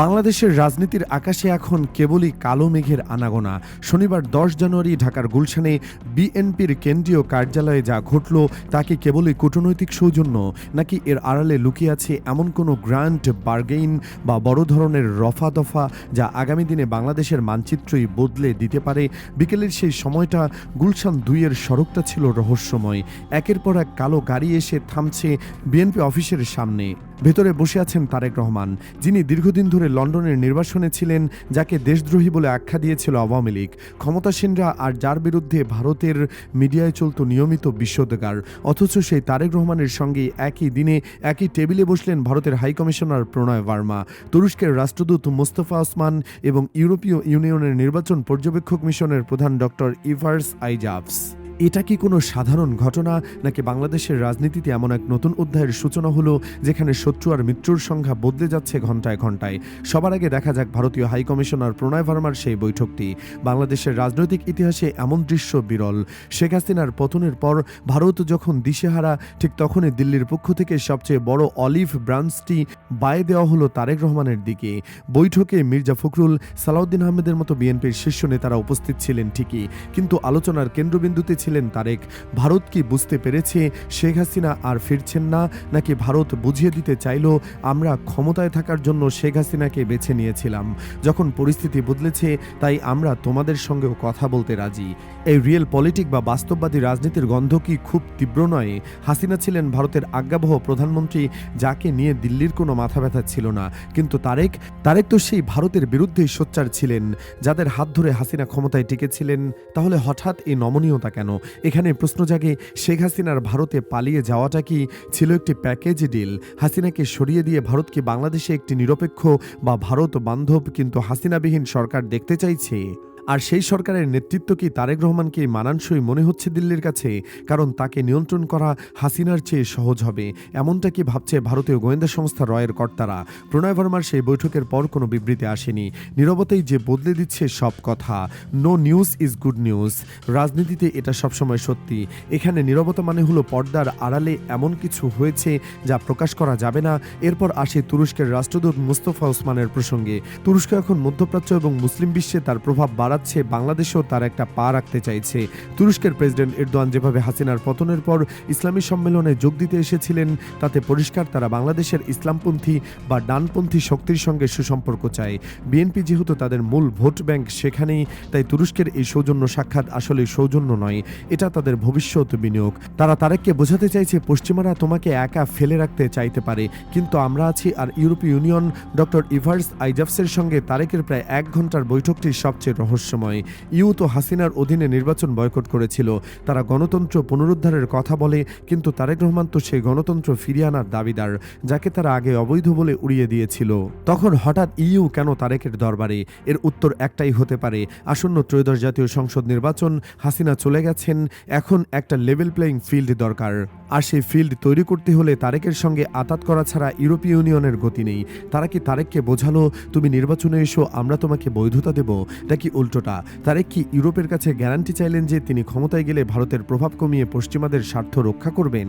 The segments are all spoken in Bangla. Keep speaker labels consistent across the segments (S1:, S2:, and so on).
S1: বাংলাদেশের রাজনীতির আকাশে এখন কেবলই কালো মেঘের আনাগোনা। শনিবার দশ জানুয়ারি ঢাকার গুলশানে বিএনপির কেন্দ্রীয় কার্যালয়ে যা ঘটল, তা কি কেবলই কূটনৈতিক সৌজন্য, নাকি এর আড়ালে লুকিয়ে আছে এমন কোনো গ্র্যান্ড বার্গেইন বা বড় ধরনের রফা দফা যা আগামী দিনে বাংলাদেশের মানচিত্রই বদলে দিতে পারে? বিকেলের সেই সময়টা গুলশান দুইয়ের সড়কটা ছিল রহস্যময়। একের পর এক কালো গাড়ি এসে থামছে বিএনপি অফিসের সামনে। ভেতরে বসে আছেন তারেক রহমান, যিনি দীর্ঘদিন ধরে লন্ডনের নির্বাসনে ছিলেন, যাকে দেশদ্রোহী বলে আখ্যা দিয়েছিল আওয়ামী লীগ। ক্ষমতাসীনরা আর যার বিরুদ্ধে ভারতের মিডিয়ায় চলত নিয়মিত বিশ্বদগার অথচ সেই তারেক রহমানের সঙ্গে একই দিনে একই টেবিলে বসলেন ভারতের হাইকমিশনার প্রণয় বার্মা তুরস্কের রাষ্ট্রদূত মোস্তফা ওসমান এবং ইউরোপীয় ইউনিয়নের নির্বাচন পর্যবেক্ষক মিশনের প্রধান ডক্টর ইভার্স আইজাভস। এটা কি কোনো সাধারণ ঘটনা নাকি বাংলাদেশের রাজনীতিতে এমন এক নতুন অধ্যায়ের সূচনা হলো যেখানে শত্রু আর মিত্রুর সংখ্যা বদলে যাচ্ছে ঘন্টায় ঘন্টায় সবার আগে দেখা যাক ভারতীয় হাইকমিশনার প্রণয় ভার্মার সেই বৈঠকটি। বাংলাদেশের রাজনৈতিক ইতিহাসে এমন দৃশ্য বিরল। শেখ হাসিনার পতনের পর ভারত যখন দিশেহারা, ঠিক তখনই দিল্লির পক্ষ থেকে সবচেয়ে বড় অলিভ ব্রাঞ্চটি বায়ে দেওয়া হলো তারেক রহমানের দিকে। বৈঠকে মির্জা ফখরুল, সালাউদ্দিন আহমেদের মতো বিএনপির শীর্ষ নেতারা উপস্থিত ছিলেন ঠিকই। কিন্তু আলোচনার কেন্দ্রবিন্দুতে ছিলেন তারেক, ভারত কি বুঝতে পেরেছে শেখ হাসিনা আর ফিরছেন না, নাকি ভারত বুঝিয়ে দিতে চাইল আমরা ক্ষমতায় থাকার জন্য শেখ হাসিনাকে বেছে নিয়েছিলাম? যখন পরিস্থিতি বদলেছে, তাই আমরা তোমাদের সঙ্গেও কথা বলতে রাজি। এই রিয়েল পলিটিক বা বাস্তববাদী রাজনীতির গন্ধ কি খুব তীব্র নয়? হাসিনা ছিলেন ভারতের আজ্ঞাবহ প্রধানমন্ত্রী, যাকে নিয়ে দিল্লির কোনো মাথা ব্যথা ছিল না। কিন্তু তারেক তারেক তো সেই ভারতের বিরুদ্ধেই সোচ্চার ছিলেন। যাদের হাত ধরে হাসিনা ক্ষমতায় টিকেছিলেন, তাহলে হঠাৎ এই নমনীয়তা কেন? এখানে প্রশ্ন জাগে, শেখ হাসিনার ভারতে পালিয়ে যাওয়াটা কি ছিল একটি প্যাকেজ ডিল? হাসিনাকে সরিয়ে দিয়ে ভারত কি বাংলাদেশে একটি নিরপেক্ষ বা ভারত বান্ধব কিন্তু হাসিনাবিহীন সরকার দেখতে চাইছে? আর সেই সরকারের নেতৃত্ব কি তারেক রহমানকে মানানসই মনে হচ্ছে দিল্লির কাছে? কারণ তাকে নিয়ন্ত্রণ করা হাসিনার চেয়ে সহজ হবে। এমনটা কি ভাবছে ভারতীয় গোয়েন্দা সংস্থা রয়ের কর্তারা? প্রণয় ভার্মার সেই বৈঠকের পর কোনো বিবৃতি আসেনি। নীরবতাই যে বদলে দিচ্ছে সব কথা। No news is good news. রাজনীতিতে এটা সবসময় সত্যি। এখানে নীরবতা মানে হলো পর্দার আড়ালে এমন কিছু হয়েছে যা প্রকাশ করা যাবে না। এরপর আসে তুরস্কের রাষ্ট্রদূত মুস্তফা ওসমানের প্রসঙ্গে। তুরস্ক এখন মধ্যপ্রাচ্য এবং মুসলিম বিশ্বে তার প্রভাব বাড়াচ্ছে বাংলাদেশেও তার একটা পা রাখতে চাইছে। তুরস্কের প্রেসিডেন্ট এরদোয়ান যেভাবে হাসিনার পতনের পর ইসলামী সম্মেলনে যোগ দিতে এসেছিলেন, তাতে পরিষ্কার তারা বাংলাদেশের ইসলামপন্থী বা ডানপন্থী শক্তির সঙ্গে সুসম্পর্ক চায়। বিএনপি যেহেতু তাদের মূল ভোট ব্যাংক সেখানেই, তাই তুরস্কের এই সৌজন্য সাক্ষাৎ আসলে সৌজন্য নয়, এটা তাদের ভবিষ্যৎ বিনিয়োগ। তারা তারেককে বোঝাতে চাইছে, পশ্চিমারা তোমাকে একা ফেলে রাখতে চাইতে পারে, কিন্তু আমরা আছি আর ইউরোপীয় ইউনিয়ন ডক্টর ইভার্স আইজাফসের সঙ্গে তারেকের প্রায় এক ঘণ্টার বৈঠকটি সবচেয়ে রহস্যময় ইউ তো হাসিনার অধীনে নির্বাচন বয়কট করেছিল। তারা গণতন্ত্র পুনরুদ্ধারের কথা বলে, কিন্তু তারেক রহমান তো সেই গণতন্ত্র ফিরিয়ে আনার দাবিদার, যাকে তারা আগে অবৈধ বলে উড়িয়ে দিয়েছিল। তখন হঠাৎ ইউ কেন তারেকের দরবারে? এর উত্তর একটাই হতে পারে। আসন্ন ত্রয়োদশ জাতীয় সংসদ নির্বাচন, হাসিনা চলে গেছেন, এখন একটা লেভেল প্লেয়িং ফিল্ড দরকার। আর সেই ফিল্ড তৈরি করতে হলে তারেকের সঙ্গে আতাত করা ছাড়া ইউরোপীয় ইউনিয়নের গতি নেই। তারা কি তারেককে বোঝালো, তুমি নির্বাচনে এসো, আমরা তোমাকে বৈধতা দেব? নাকি উল্টোটা তারেক কি ইউরোপের কাছে গ্যারান্টি চাইলেন যে তিনি ক্ষমতায় গেলে ভারতের প্রভাব কমিয়ে পশ্চিমাদের স্বার্থ রক্ষা করবেন?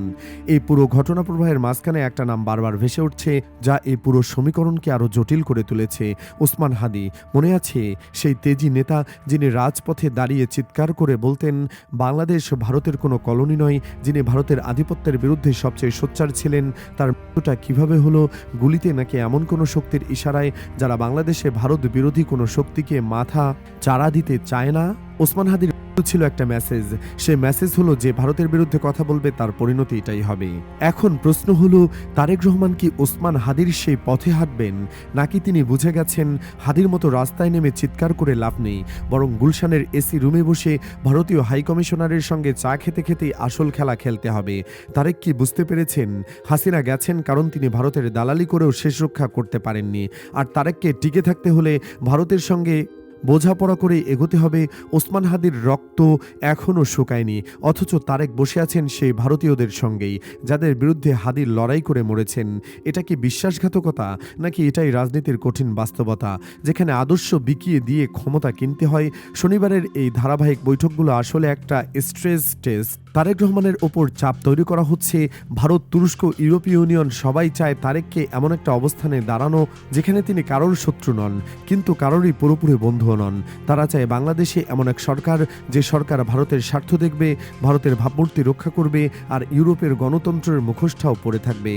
S1: এই পুরো ঘটনা প্রবাহের মাঝখানে একটা নাম বারবার ভেসে উঠছে, যা এই পুরো সমীকরণকে আরও জটিল করে তুলেছে। ওসমান হাদি, মনে আছে সেই তেজি নেতা যিনি রাজপথে দাঁড়িয়ে চিৎকার করে বলতেন, বাংলাদেশ ভারতের কোনো কলোনি নয়, যিনি ভারতের আধিপত্যের বিরুদ্ধে সবচেয়ে সোচ্চার ছিলেন, তার মৃত্যুটা কীভাবে হলো? গুলিতে নাকি এমন কোনো শক্তির ইশারায় যারা বাংলাদেশে ভারত বিরোধী কোনো শক্তিকে মাথা চারা দিতে চায় না। ওসমান হাদির ছিল একটা মেসেজ সে মেসেজ হলো, যে ভারতের বিরুদ্ধে কথা বলবে, তার পরিণতি এটাই হবে। এখন প্রশ্ন হলো, তারেক রহমান কি ওসমান হাদির সেই পথে হাঁটবেন? নাকি তিনি বুঝে গেছেন, হাদির মতো রাস্তায় নেমে চিৎকার করে লাভ নেই, বরং গুলশানের এসি রুমে বসে ভারতীয় হাইকমিশনারের সঙ্গে চা খেতে খেতেই আসল খেলা খেলতে হবে। তারেক কি বুঝতে পেরেছেন? হাসিনা গেছেন কারণ তিনি ভারতের দালালি করেও শেষ রক্ষা করতে পারেননি। আর তারেককে টিকে থাকতে হলে ভারতের সঙ্গে বোঝাপড়া করে এগোতে হবে। ওসমান হাদির রক্ত এখনও শুকায়নি, অথচ তারেক বসে আছেন সেই ভারতীয়দের সঙ্গেই, যাদের বিরুদ্ধে হাদির লড়াই করে মরেছেন। এটা কি বিশ্বাসঘাতকতা, নাকি এটাই রাজনীতির কঠিন বাস্তবতা, যেখানে আদর্শ বিকিয়ে দিয়ে ক্ষমতা কিনতে হয়? শনিবারের এই ধারাবাহিক বৈঠকগুলো আসলে একটা স্ট্রেস টেস্ট তারেক রহমানের ওপর চাপ তৈরি করা হচ্ছে। ভারত, তুরস্ক, ইউরোপীয় ইউনিয়ন সবাই চায় তারেককে এমন একটা অবস্থানে দাঁড়ানো যেখানে তিনি কারোর শত্রু নন, কিন্তু কারোরই পুরোপুরি বন্ধুও নন। তারা চায় বাংলাদেশে এমন এক সরকার, যে সরকার ভারতের স্বার্থ দেখবে, ভারতের ভাবমূর্তি রক্ষা করবে, আর ইউরোপের গণতন্ত্রের মুখোশটাও পড়ে থাকবে।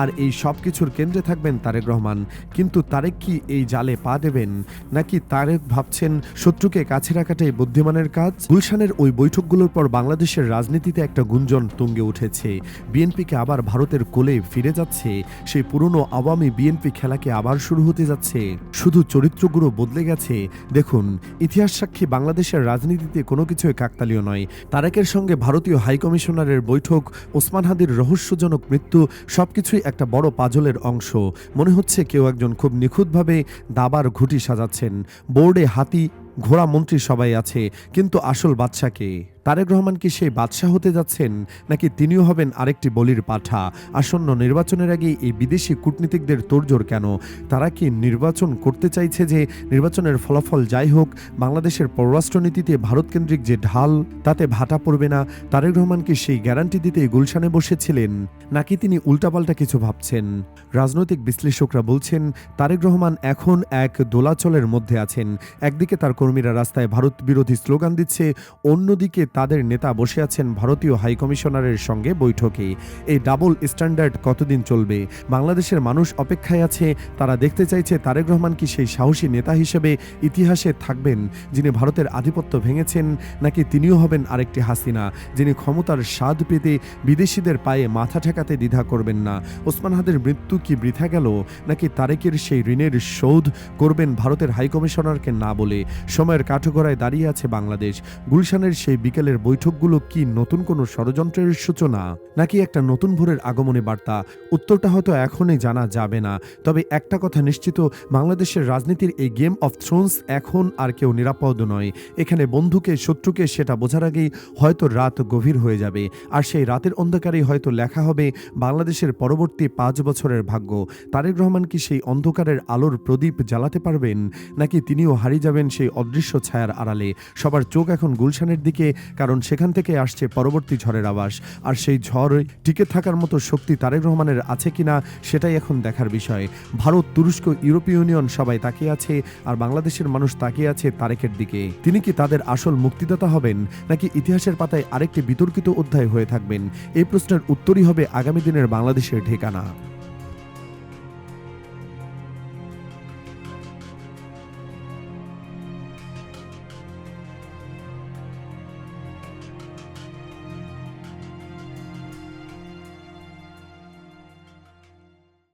S1: আর এই সব কিছুর কেন্দ্রে থাকবেন তারেক রহমান। কিন্তু তারেক কি এই জালে পা দেবেন? নাকি তারেক ভাবছেন শত্রুকে কাছে রাখাটাই বুদ্ধিমানের কাজ? গুলশানের ওই বৈঠকগুলোর পর বাংলাদেশের রাজনীতিতে একটা গুঞ্জন তুঙ্গে উঠেছে। বিএনপিকে আবার ভারতের কোলে ফিরে যাচ্ছে। সেই পুরনো আওয়ামী বিএনপি খেলাকে আবার শুরু হতে যাচ্ছে। শুধু চরিত্রগুলো বদলে গেছে। দেখুন, ইতিহাস সাক্ষী বাংলাদেশের রাজনীতিতে কোনো কিছুই কাকতালীয় নয়। তারেকের সঙ্গে ভারতীয় হাইকমিশনারের বৈঠক, ওসমান হাদির রহস্যজনক মৃত্যু, সবকিছুই একটা বড় পাজলের অংশ। মনে হচ্ছে কেউ একজন খুব নিখুঁতভাবে দাবার ঘুটি সাজাচ্ছেন। বোর্ডে হাতি ঘোড়া মন্ত্রী সবাই আছে, কিন্তু আসল বাদশাকে তারেক রহমান কি সেই বাদশাহ হতে যাচ্ছেন, নাকি তিনিও হবেন আরেকটি বলির পাঠা? আসন্ন নির্বাচনের আগে এই বিদেশি কূটনীতিকদের তোড়জোড় কেন? তারা কি নির্বাচন করতে চাইছে যে নির্বাচনের ফলাফল যাই হোক, বাংলাদেশের পররাষ্ট্রনীতিতে ভারতকেন্দ্রিক যে ঢাল, তাতে ভাটা পড়বে না? তারেক রহমান কি সেই গ্যারান্টি দিতে গুলশানে বসেছিলেন, নাকি তিনি উল্টাপাল্টা কিছু ভাবছেন? রাজনৈতিক বিশ্লেষকরা বলছেন, তারেক রহমান এখন এক দোলাচলের মধ্যে আছেন, একদিকে তার কর্মীরা রাস্তায় ভারত বিরোধী স্লোগান দিচ্ছে, অন্যদিকে তাদের নেতা বসে আছেন ভারতীয় হাইকমিশনারের সঙ্গে বৈঠকে। এই ডাবল স্ট্যান্ডার্ড কতদিন চলবে? বাংলাদেশের মানুষ অপেক্ষায় আছে, তারা দেখতে চাইছে তারেক রহমান কি সেই সাহসী নেতা হিসেবে ইতিহাসে থাকবেন, যিনি ভারতের আধিপত্য ভেঙেছেন, নাকি তিনিও হবেন আরেকটি হাসিনা, যিনি ক্ষমতার স্বাদ পেতে বিদেশিদের পায়ে মাথা ঠেকাতে দ্বিধা করবেন না? ওসমান হাদের মৃত্যু কি বৃথা গেল, নাকি তারেকের সেই ঋণের শোধ করবেন ভারতের হাইকমিশনারকে না বলে? সময়ের কাঠগড়ায় দাঁড়িয়ে আছে বাংলাদেশ। গুলশানের সেই বিকেলের বৈঠকগুলো কি নতুন কোনো ষড়যন্ত্রের সূচনা? নাকি একটা নতুন ভোরের আগমনে বার্তা? উত্তরটা হয়তো এখনই জানা যাবে না। তবে একটা কথা নিশ্চিত, বাংলাদেশের রাজনীতির এই গেম অফ থ্রোনস এখন আর কেউ নিরাপদ নয়। এখানে বন্ধুকে, শত্রুকে সেটা বোঝার আগেই হয়তো রাত গভীর হয়ে যাবে। আর সেই রাতের অন্ধকারেই হয়তো লেখা হবে, বাংলাদেশের পরবর্তী পাঁচ বছরের ভাগ্য। তারেক রহমান কি সেই অন্ধকারের আলোর প্রদীপ জ্বালাতে পারবেন? নাকি তিনিও হারিয়ে যাবেন সেই অদৃশ্য ছায়ার আড়ালে। সবার চোখ এখন গুলশানের দিকে, কারণ সেখান থেকে আসছে পরবর্তী ঝড়ের আবাস আর সেই ঝড় টিকে থাকার মতো শক্তি তারেক রহমানের আছে কিনা, সেটাই এখন দেখার বিষয়। ভারত, তুরস্ক, ইউরোপীয় ইউনিয়ন সবাই তাকিয়ে আছে, আর বাংলাদেশের মানুষ তাকিয়ে আছে তারেকের দিকে। তিনি কি তাদের আসল মুক্তিদাতা হবেন, নাকি ইতিহাসের পাতায় আরেকটি বিতর্কিত অধ্যায় হয়ে থাকবেন? এই প্রশ্নের উত্তরই হবে আগামী দিনের বাংলাদেশের ঠিকানা